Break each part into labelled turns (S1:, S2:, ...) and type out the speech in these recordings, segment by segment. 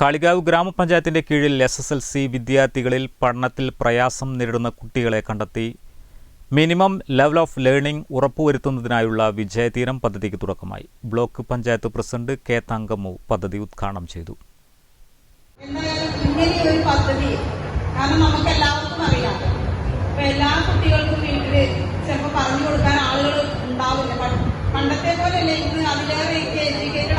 S1: Kalikavu ഗ്രാമപഞ്ചായത്തിന്റെ കീഴിൽ S S L C വിദ്യാർത്ഥികളിൽ പഠനത്തിൽ പ്രയാസം നേരിടുന്ന കുട്ടികളെ കണ്ടെത്തി. മിനിമം ലെവൽ ഓഫ് ലേണിംഗ് ഉറപ്പുവരുത്തുന്നതിനായുള്ള വിജയതീരം പദ്ധതിക്ക് തുടക്കമായി. Block panchayat president K Thankammu പദ്ധതി ഉദ്ഘാടനം ചെയ്തു.
S2: എല്ലാ കുട്ടികൾക്കും വീട്ടിൽ ചിലപ്പോ പറഞ്ഞു കൊടുക്കാൻ ആളുകൾ ഉണ്ടാവില്ല. പണ്ടത്തെ പോലെയല്ല ഇന്ന് അതിലേറെ എഡ്യൂക്കേറ്റഡ്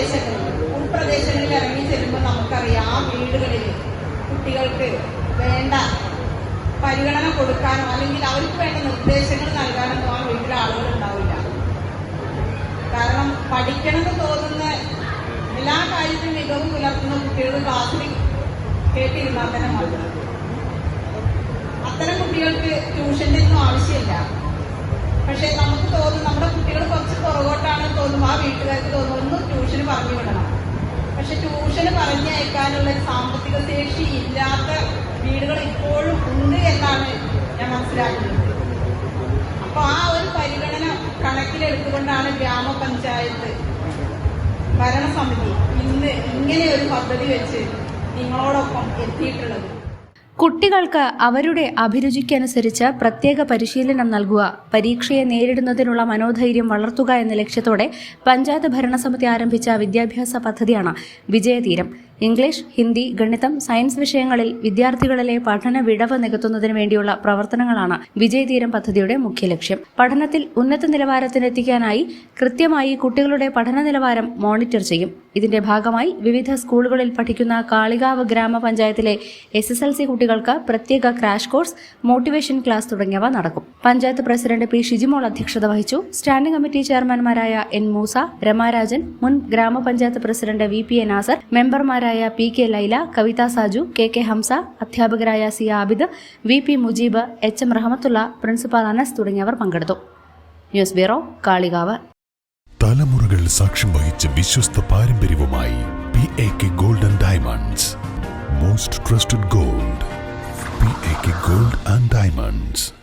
S2: ഗ്രാമപ്രദേശങ്ങളിൽ ഉൾപ്രദേശങ്ങളിൽ ഇറങ്ങി ചെല്ലുമ്പോൾ നമുക്കറിയാം ആ വീടുകളിൽ കുട്ടികൾക്ക് വേണ്ട പരിഗണന കൊടുക്കാനോ അല്ലെങ്കിൽ അവർക്ക് വേണ്ട നിർദ്ദേശങ്ങൾ നൽകാനോ ആ വീട്ടിലെ ആളുകൾ ഉണ്ടാവില്ല. കാരണം പഠിക്കണമെന്ന് തോന്നുന്ന എല്ലാ കാര്യത്തിലും മികവ് പുലർത്തുന്ന കുട്ടികൾ ക്ലാസ്സിൽ കേട്ടിരുന്നാൽ തന്നെ മതി. അത്തരം കുട്ടികൾക്ക് ട്യൂഷന്റെ ഒന്നും ആവശ്യമില്ല. പക്ഷെ നമുക്ക് തോന്നും നമ്മുടെ കുട്ടികൾ കുറച്ച് പുറകോട്ടാണെന്ന് തോന്നും ആ വീട്ടുകാർക്ക് തോന്നും ഒന്ന് ട്യൂഷന് പറഞ്ഞു വിടണം. പക്ഷെ ട്യൂഷന് പറഞ്ഞു അയക്കാനുള്ള സാമ്പത്തിക ശേഷി ഇല്ലാത്ത വീടുകൾ ഇപ്പോഴും ഉണ്ട് എന്നാണ് ഞാൻ മനസ്സിലാക്കുന്നത്. അപ്പൊ ആ ഒരു പരിഗണന കണക്കിലെടുത്തുകൊണ്ടാണ് ഗ്രാമപഞ്ചായത്ത് ഭരണസമിതി ഇന്ന് ഇങ്ങനെ ഒരു പദ്ധതി വെച്ച് നിങ്ങളോടൊപ്പം എത്തിയിട്ടുള്ളത്.
S3: കുട്ടികൾക്ക് അവരുടെ അഭിരുചിക്കനുസരിച്ച് പ്രത്യേക പരിശീലനം നൽകുക പരീക്ഷയെ നേരിടുന്നതിനുള്ള മനോധൈര്യം വളർത്തുക എന്ന ലക്ഷ്യത്തോടെ പഞ്ചായത്ത് ഭരണസമിതി ആരംഭിച്ച വിദ്യാഭ്യാസ പദ്ധതിയാണ് വിജയതീരം. ഇംഗ്ലീഷ് ഹിന്ദി ഗണിതം സയൻസ് വിഷയങ്ങളിൽ വിദ്യാർത്ഥികളിലെ പഠന വിടവ് നികത്തുന്നതിന് വേണ്ടിയുള്ള പ്രവർത്തനങ്ങളാണ് വിജയതീരം പദ്ധതിയുടെ മുഖ്യ ലക്ഷ്യം. പഠനത്തിൽ ഉന്നത നിലവാരത്തിലെത്തിക്കാനായി കൃത്യമായി കുട്ടികളുടെ പഠന നിലവാരം മോണിറ്റർ ചെയ്യും. ഇതിന്റെ ഭാഗമായി വിവിധ സ്കൂളുകളിൽ പഠിക്കുന്ന കാളികാവ് ഗ്രാമപഞ്ചായത്തിലെ എസ് എസ് എൽ സി കുട്ടികൾക്ക് പ്രത്യേക ക്രാഷ് കോഴ്സ് മോട്ടിവേഷൻ ക്ലാസ് തുടങ്ങിയവ നടക്കും. പഞ്ചായത്ത് പ്രസിഡന്റ് പി ഷിജിമോൾ അധ്യക്ഷത വഹിച്ചു. സ്റ്റാൻഡിംഗ് കമ്മിറ്റി ചെയർമാൻമാരായ എൻ മൂസ രമാരാജൻ മുൻ ഗ്രാമപഞ്ചായത്ത് president V P A Nasar മെമ്പർമാരായ P K Laila Kavitha Saju K K Hamsa അധ്യാപകരായ C Abid V P Mujeeb H M Rahmathulla principal Anas തുടങ്ങിയവർ പങ്കെടുത്തു. News bureau Kalikavu.
S4: തലമുറകൾ സാക്ഷ്യം വഹിച്ച വിശ്വസ്ത പാരമ്പര്യവുമായി P A K golden diamonds. Most trusted gold P A K gold and diamonds.